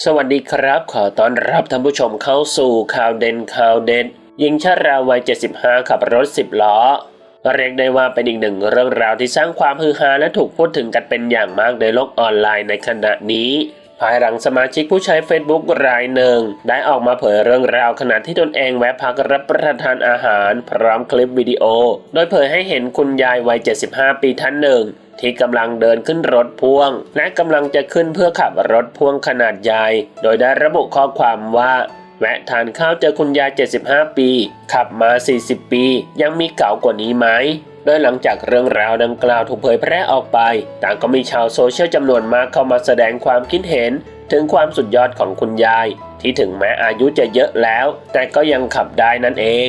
สวัสดีครับ ขอต้อนรับท่านผู้ชมเข้าสู่ข่าวเด่นข่าวเด็ดหญิงชาราวัย 75 ขับรถ 10 ล้อ เรียกได้ว่าเป็นอีกหนึ่งเรื่องราวที่สร้างความฮือฮาและถูกพูดถึงกันเป็นอย่างมากในโลกออนไลน์ในขณะนี้ ภายหลังสมาชิกผู้ใช้ Facebook รายหนึ่ง ได้ออกมาเผยเรื่องราวขณะที่ตนเองแวะพักรับประทานอาหาร พร้อมคลิปวิดีโอ โดยเผยให้เห็นคุณยายวัย 75 ปีท่านหนึ่ง ที่กำลังเดินขึ้นรถพ่วง และกำลังจะขึ้นเพื่อขับรถพ่วงขนาดใหญ่ โดยได้ระบุข้อความว่าแวะทานข้าวเจอคุณยาย 75 ปี ขับมา 40 ปี ยังมีเก่ากว่านี้ไหมโดยหลังจากเรื่องราวดังกล่าวถูกเผยแพร่ออกไป ต่างก็มีชาวโซเชียลจำนวนมากเข้ามาแสดงความคิดเห็น ถึงความสุดยอดของคุณยาย ที่ถึงแม้อายุจะเยอะแล้ว แต่ก็ยังขับได้นั่นเอง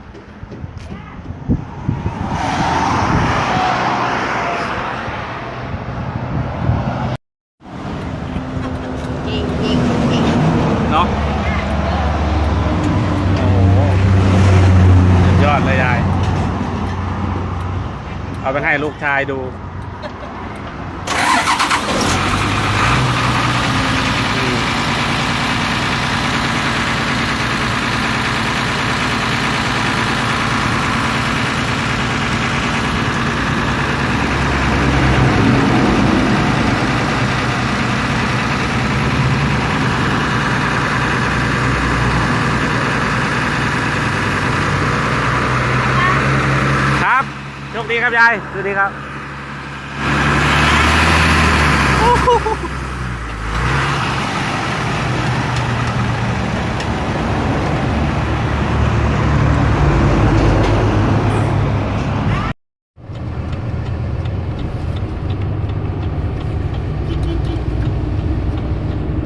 เอาไปให้ลูกชายดูอืม ครับโชคดีครับยายสวัสดีครับ